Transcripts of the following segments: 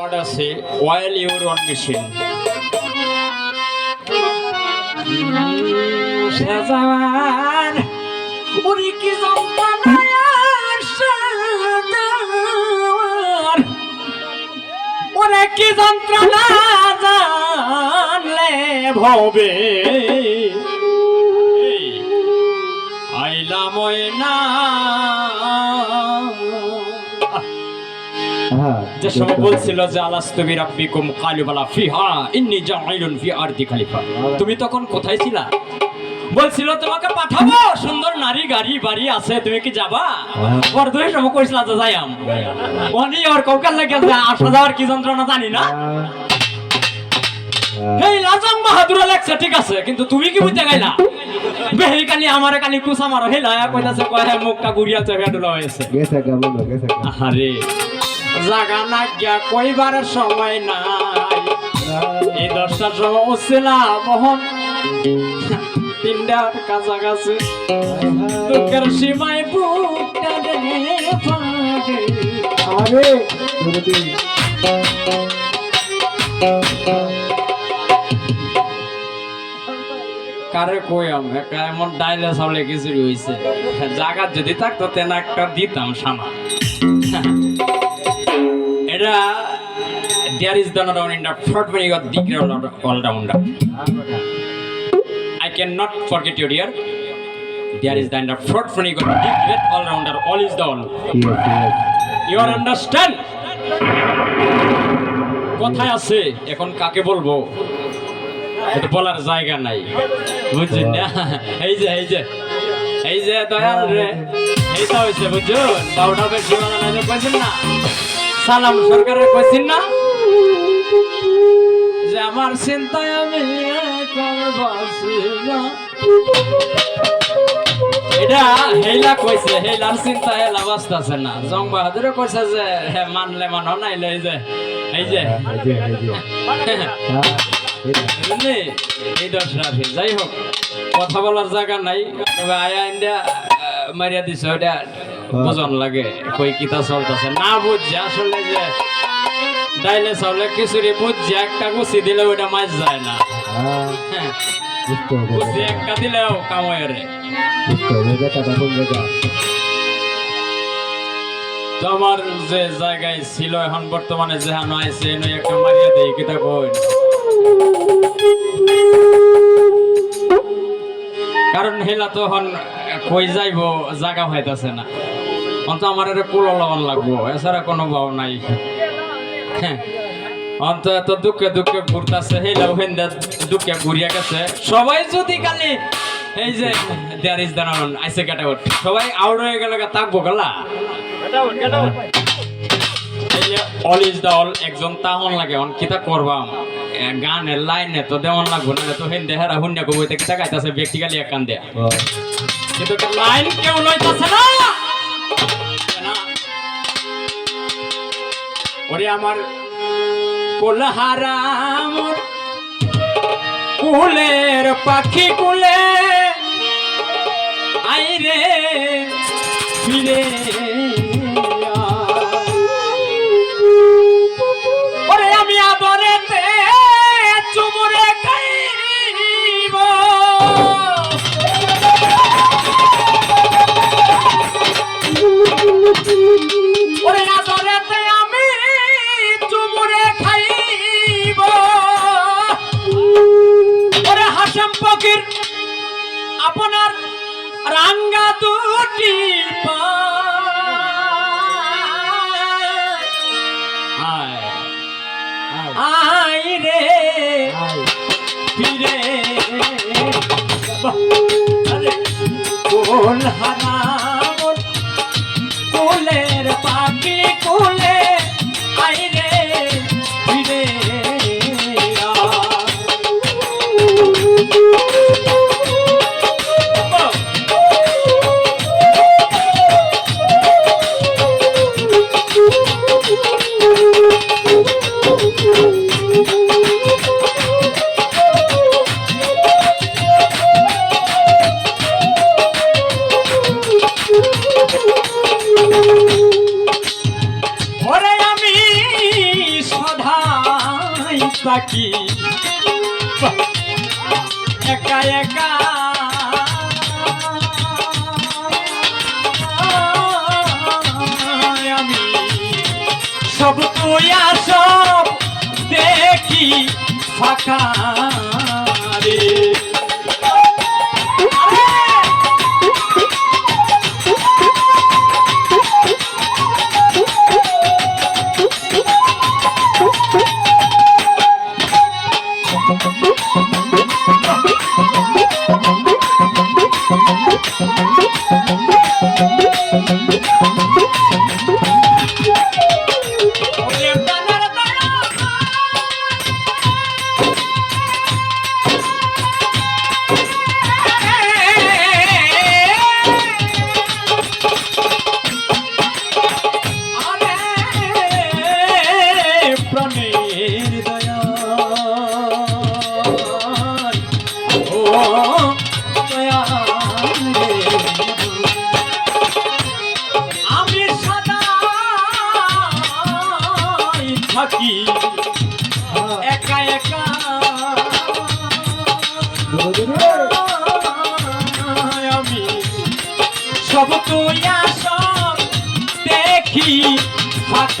word আছে you are on mission সাজান উনি কি জমানায় সাজান ওরে কি যন্ত্রণা জানলে ভবে? আইলা ময়না যে সময় বলছিল যে আলাস্তবি রাব্বিকুম কালু বালা ফিহা ইন্নি ফি আরদি খলিফা। তুমি তখন কোথায় ছিলা? বলছিল তোমাকে পাঠাবো সুন্দর নারী গাড়ি বাড়ি আছে তুমি কি যাবা? ওর দুই সময় কইছিল যে যাইয়াম অনি ওর কৌকাল লাগে আসা যাওয়ার কি যন্ত্রণা জানি না? এই লাজং বাহাদুর লেখছে ঠিক আছে কিন্তু তুমি কি বুঝতে গাইলা বেহি কালি আমারে কালি কুসা মারো হে লায়া কইতাছে কয় মুখটা গুড়িয়া চেপে ডুলা হয়েছে। আরে জাগা না গিয়া কইবার সময় নাই। এই দশটার সময় উঠছিলা মোহন। তিনটার কাছাকাছি। দুঃখের সীমায় বুকটা ফাটে। আরে কারে এমন ডাইলে চাউলে খিচুড়ি হইছে। জায়গা যদি থাকতো তেনা একটা দিতাম সামা। You got the all-rounder cannot forget you there is the the front when you got the is you are কোথায় আছে এখন কাকে বলব বলার জায়গা নাই বুঝছেন না এই যে এই যে এই যে দয়াল রে এই তো হয়েছে বুঝছেন বাউটা বেশি না সালাম সরকারের কইছেন না? যে আমার চিন্তায় আমি। এটা হেলা কইছে হেলার চিন্তা হেলা বাঁচতেছে না। জং বাহাদুরে কইছে যে হে মানলে মানো নাইলে এই যে এই যে। এই হ্যাঁ এই দশ রাখি যাই হোক কথা বলার জায়গা নাই। তবে আয়া ইন্ডিয়া মারিয়া দিছে ওটা বোঝন লাগে কই কিতা চলতেছে? না বুঝছে আসলে যে ডাইলে চাউলে খিচুড়ি বুঝছে একটা গুছি দিলে ওটা মাছ যায় না। হ্যাঁ। হ্যাঁ, গুছি একটা দিলেও কাময়ে রে বুঝতে হবে বেটা কোন জায়গা। তো আমার যে জায়গায় ছিল এখন বর্তমানে যেহানো এনে একটা মারিয়া দেই কিতা কই? কারণ হেলা তো এখন কই যাইব জায়গা হইতাছে না। অন্ত আমার এটা কুলো লবণ লাগবো। এছাড়া কোনো ভাব নাই। হ্যাঁ। অন্ত এত দুঃখে দুঃখে ঘুরতাছে দুঃখে ঘুরিয়া গেছে। সবাই যদি খালি এই যে দেয়ার ইজ দানান আইসে কাটা উঠ সবাই আউট হয়ে গেলে অল ইজ দা অল একজন তাহন লাগে অন কিতা করবাম গানের লাইনে তো দেওয়ান লাগবো না তো হেন দেহারা হুন্যা কবই থেকে তাকাইতাছে ব্যক্তিকালি এক কান দেয়া। কিন্তু লাইন কেউ লইতাছে না। ওরে আমার কোলহারাম কুলের পাখি কুলে আইরে ফিরে হাসেম ফকির আপনার রাঙ্গা দুটি আয় রে ফিরে। কোল কোলের পাখি সাকি একা একা। আমি সব তোয়া সব দেখি ফাঁকা রে।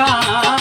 আশা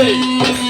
কার